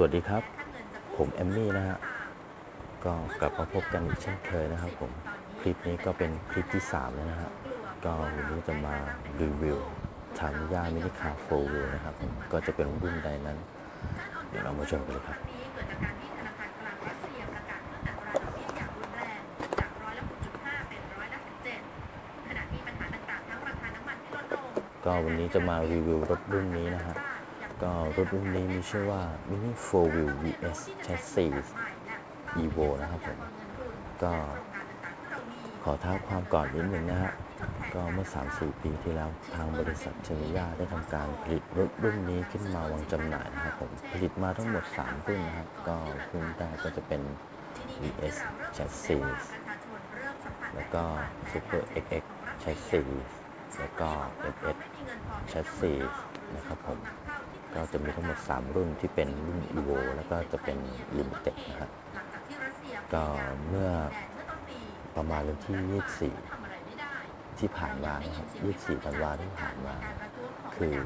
สวัสดีครับ ผมแอมมี่นะฮะ ก็กลับมาพบกันอีกเช่นเคยนะครับผม คลิปนี้ก็เป็นคลิปที่ 3 แล้วนะฮะ ก็วันนี้จะมารีวิวทามิยามินิคาร์โฟวิวนะครับผม ก็จะเป็นรุ่นใดนั้น เดี๋ยวเรามาชมกันเลยครับการที่ธนาคารรัสเซียประกาศเพิ่มอัตราเงินหยาบแรงจากร้อยละหกจุดห้าเป็นร้อยละ17ขณะที่ปัญหาต่างๆทั้งราคาน้ำมันที่ลดลงก็วันนี้จะมารีวิวรถรุ่นนี้นะฮะ ก็รถรุ่นนี้มีชื่อว่า Mini 4 Wheel VS Chassis Evo นะครับผม ก็ขอท้าความก่อนนิดหนึ่งนะฮะ ก็เมื่อ 3-4 ปีที่แล้วทางบริษัทเชนิยาได้ทำการผลิตรถรุ่นนี้ขึ้นมาวางจำหน่ายนะครับผม ผลิตมาทั้งหมด 3 รุ่นนะครับ ก็รุ่นแรกก็จะเป็น VS Chassis แล้วก็ Super XX Chassis แล้วก็ FS Chassis นะครับผม ก็จะมีทั้งหมด 3 รุ่นที่เป็นรุ่น Evo แล้วก็จะเป็น Limited นะครับก็เมื่อประมาณวันที่ 24 ที่ผ่านมานะครับ24ธันวาที่ผ่านมา คือ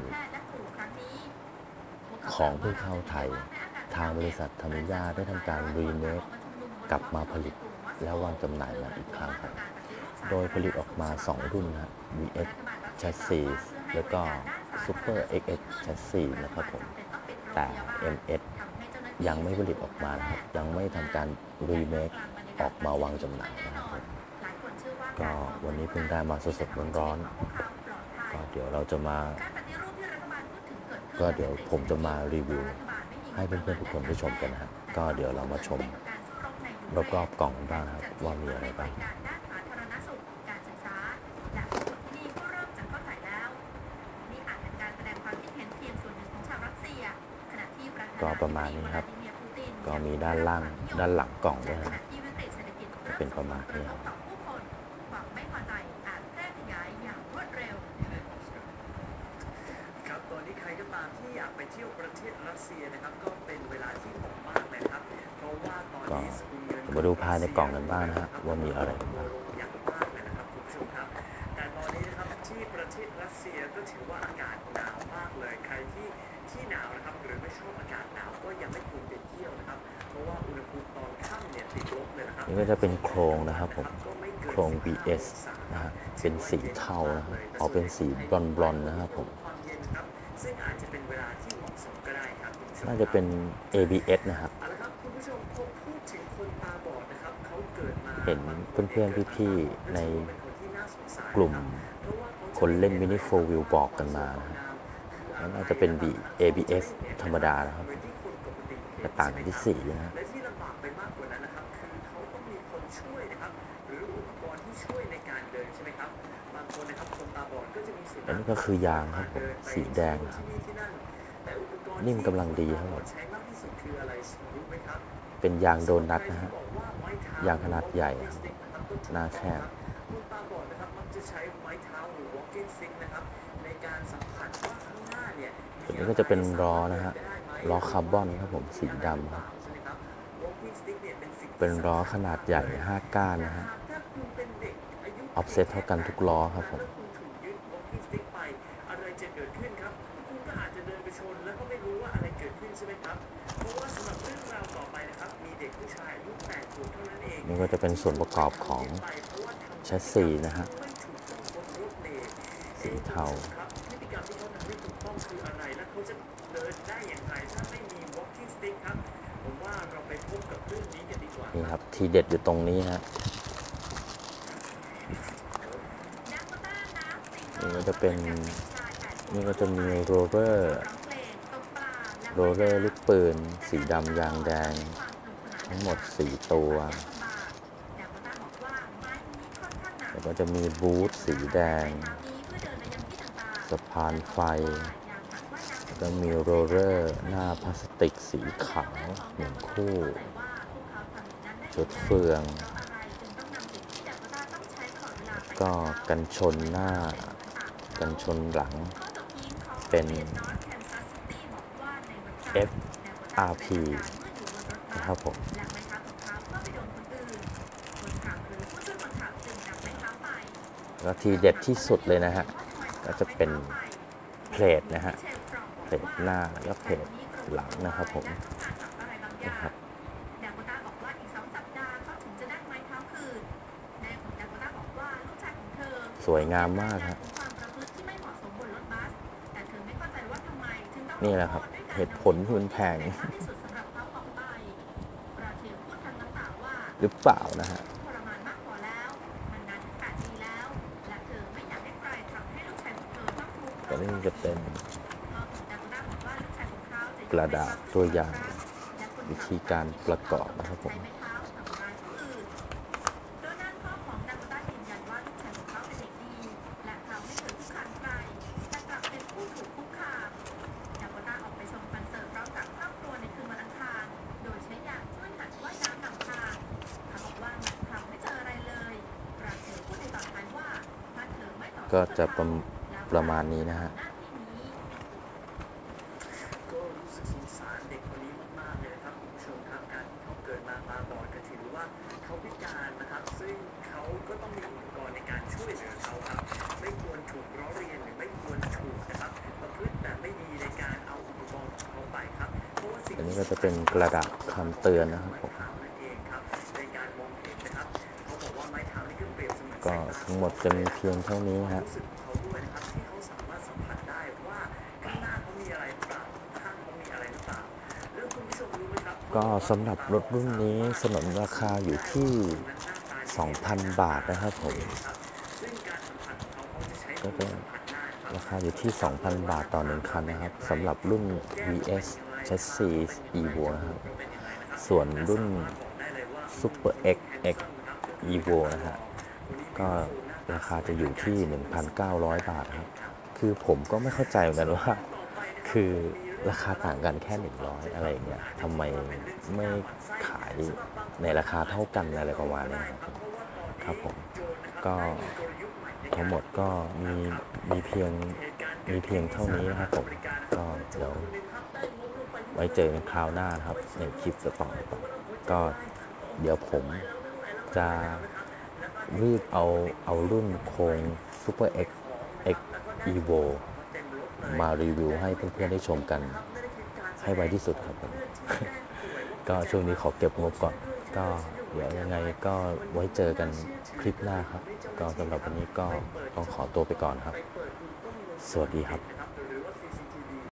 ของเพิ่งเข้าไทย ทางบริษัทธรรมยาได้ทำการรีเมคกลับมาผลิตแล้ววางจำหน่ายมาอีกครั้งครับ โดยผลิตออกมา 2 รุ่นนะครับ VX Chassis แล้วก็ Super XX Chassis นะครับผม แต่ MS ยังไม่ผลิตออกมานะครับ ยังไม่ทำการรีเมคออกมาวางจำหน่ายนะครับผมก็วันนี้เพิ่งได้มาสดๆร้อนๆก็เดี๋ยวเราจะมา ก็เดี๋ยวผมจะมารีวิว ให้เพื่อนๆทุกคนได้ชมกันนะครับก็เดี๋ยวเรามาชมรอบๆกล่องบ้างครับว่ามีอะไรบ้าง ก็ ประมาณนี้ครับ ก็มีด้านล่างด้านหลังกล่องด้วยนะก็เป็นประมาณนี้ครับความไม่พอใจอาจแพร่ขยายอย่างรวดเร็วครับตอนนี้ใครก็ตามที่อยากไปเที่ยวประเทศรัสเซียนะครับก็เป็นเวลาที่เหมาะมากเลยครับเพราะว่าตอนนี้สกุลเงินมาดูภายในกล่องกันบ้างนะฮะว่ามีอะไรบ้างอย่างมากเลยนะครับคุณผู้ชมครับแต่ตอนนี้นะครับที่ประเทศรัสเซียก็ถือว่าอากาศหนาวมากเลยใครที่ ที่หนาวนะครับหรือไม่ชอบอากาศหนาวก็ยังไม่ควรไปเที่ยวนะครับ เพราะว่าอุณหภูมิตอนค่ำเนี่ยติดลบเลยนะครับนี่ก็จะเป็นโครงนะครับผมก็ไม่เกินโครง BS นะฮะเป็นสีเทานะครับเอาเป็นสีบลอนบลอนๆนะครับผมความเย็นครับซึ่งอาจจะเป็นเวลาที่เหมาะสมก็ได้ครับคุณผู้ชมน่าจะเป็น ABS นะครับเอาละครับคุณผู้ชมพอพูดถึงคนตาบอดนะครับเขาเกิดมาเห็นเพื่อนๆพี่ๆในเป็นคนที่น่าสงสารกลุ่มเพราะว่าขาคนเล่นมินิโฟวิลบอกกันมานะครับ แล้วน่าจะเป็น B ABS ธรรมดานะครับเหมือนที่คนปกติเห็นแต่ต่างกันที่สีนะฮะและที่ลำบากไปมากกว่านั้นนะครับคือเขาต้องมีคนช่วยนะครับหรืออุปกรณ์ที่ช่วยในการเดินใช่ไหมครับบางคนนะครับคนตาบอดก็จะมีสุอันนี้ก็คือยางครับผมสีแดงครับที่นี่ที่นั่นแต่อุปกรณ์นิ่มกำลังดีครับผมใช้มากที่สุดคืออะไรรู้ไหมครับเป็นยางโดนัทนะฮะยางขนาดใหญ่ครับหน้าแคบ จะใช้ไม้เท้าหรือ walking stick นะครับในการสัมผัสว่าข้างหน้าเนี่ยตัวนี้ก็จะเป็นล้อนะฮะล้อคาร์บอนครับผมสีดำครับใช่ไหมครับ walking stick เนี่ยเป็นสิ่งที่เป็นล้อขนาดใหญ่ 5 ก้านนะฮะถ้าคุณเป็นเด็กอายุออฟเซ็ตเท่ากันทุกล้อครับผมถ้าคุณถูกยึด walking stick ไปอะไรจะเกิดขึ้นครับคุณก็อาจจะเดินไปชนแล้วก็ไม่รู้ว่าอะไรเกิดขึ้นใช่ไหมครับเพราะว่าสำหรับเรื่องราวต่อไปนะครับมีเด็กผู้ชายอายุ8ขวบเท่านั้นเองนี่ก็จะเป็นส่วนประกอบของแชสซีนะฮะ สีเทาครับพฤติกรรมที่เขาทำไม่ถูกต้องคืออะไรและเขาจะเดินได้อย่างไรถ้าไม่มี walking stick ครับผมว่าเราไปพบกับเรื่องนี้กันดีกว่านี่ครับ ทีเด็ดอยู่ตรงนี้ฮะนี่ก็จะเป็นนี่ก็จะมีโรเลอร์โรเลอร์ลูกปืน สีดำยางแดง ทั้งหมด 4 ตัว แล้วก็จะมีบูธสีแดงสะพานไฟ แล้วก็มีโรเลอร์หน้าพลาสติกสีขาวหนึ่งคู่ ชุดเฟือง ก็กันชนหน้า กันชนหลัง เป็น FRP นะครับผมแล้วทีเด็ดที่สุดเลยนะฮะ ก็จะเป็นเพลทนะฮะเพลทหน้าแล้วก็เพลทหลังนะครับผมและต้องการปรับอะไรบางอย่างนะครับดาโกต้าบอกว่าอีกสองสัปดาห์เขาถึงจะได้ไม้เท้าคืนแม่ของดาโกต้าบอกว่าลูกชายของเธอสวยงามมากครับความประพฤติที่ไม่เหมาะสมบนรถบัสแต่เธอไม่เข้าใจว่าทำไมถึงต้องนี่แหละครับ เหตุผลที่มันแพงแต่ท้ายที่สุดสำหรับเขาออกไปราเชลพูดทั้งน้ำตาว่าหรือเปล่านะฮะ นี่จะเป็นกระดาษตัวอย่างวิธีการประกอบนะครับผมโดยด้านพ่อของดาโกต้ายืนยันว่าลูกชายของเขาเป็นเด็กดีและเขาไม่เคยคุกคามใครแต่กลับเป็นผู้ถูกคุกคามดาโกต้าออกไปชมคอนเสิร์ตพร้อมกับครอบครัวในคืนวันอังคารโดยใช้ยางช่วยหัดว่าน้ำนำทาเขาบอกว่ามันทำไม่เจออะไรเลยราเชลพูดในตอนท้ายว่าถ้าเธอไม่ต่อสู้ก็จะประ ประมาณนี้นะฮะหน้าที่นี้ก็รู้สึกสงสารเด็กคนนี้มากๆเลยนะครับคุณผู้ชมครับการที่เขาเกิดมาตาบอดก็ถือว่าเขาพิการนะครับซึ่งเขาก็ต้องมีอุปกรณ์ในการช่วยเหลือเขาครับไม่ควรถูกล้อเลียนหรือไม่ควรถูกนะครับประพฤติแบบไม่ดีในการเอาอุปกรณ์ของเขาไปครับเพราะว่าสิ่งอันนี้ก็จะเป็นกระดาษคำเตือนนะครับผมไม้เท้านั่นเองครับในการมองเห็นนะครับเขาบอกว่าไม้เท้านี่ก็เปรียบเสมือนก็สายตาทั้งหมดจะมีเพียงเท่านี้ความฮะ ก็สำหรับรถรุ่นนี้สนนราคาอยู่ที่ 2,000 บาทนะครับผม ก็เป็นสัมผัสหน้าครับราคาอยู่ที่ 2,000 บาทต่อหนึ่งคันนะครับสำหรับรุ่น VS Chassis Evo นะครับ ส่วนรุ่น Super X X Evo นะฮะก็ราคาจะอยู่ที่ 1,900 บาทครับ คือผมก็ไม่เข้าใจเหมือนกันว่า คือ ราคาต่างกันแค่ 100 อะไรอย่างเงี้ยทำไมไม่ขายในราคาเท่ากันอะไรประมาณนี้ครับผม ก็ทั้งหมดก็มีมีเพียงมีเพียงเท่านี้นะครับผมก็เดี๋ยวไว้เจอกันคราวหน้านะครับ ในคลิปต่อไปก่อนก็เดี๋ยวผมจะรีบเอาเอารุ่นโครง Super X X Evo มารีวิวให้เพื่อนๆได้ชมกัน ให้ไวที่สุดครับผมก็ช่วงนี้ขอเก็บงบก่อน ก็เดี๋ยวยังไงก็ไว้เจอกันคลิปหน้าครับ ก็สำหรับวันนี้ก็ต้องขอตัวไปก่อนครับ สวัสดีครับ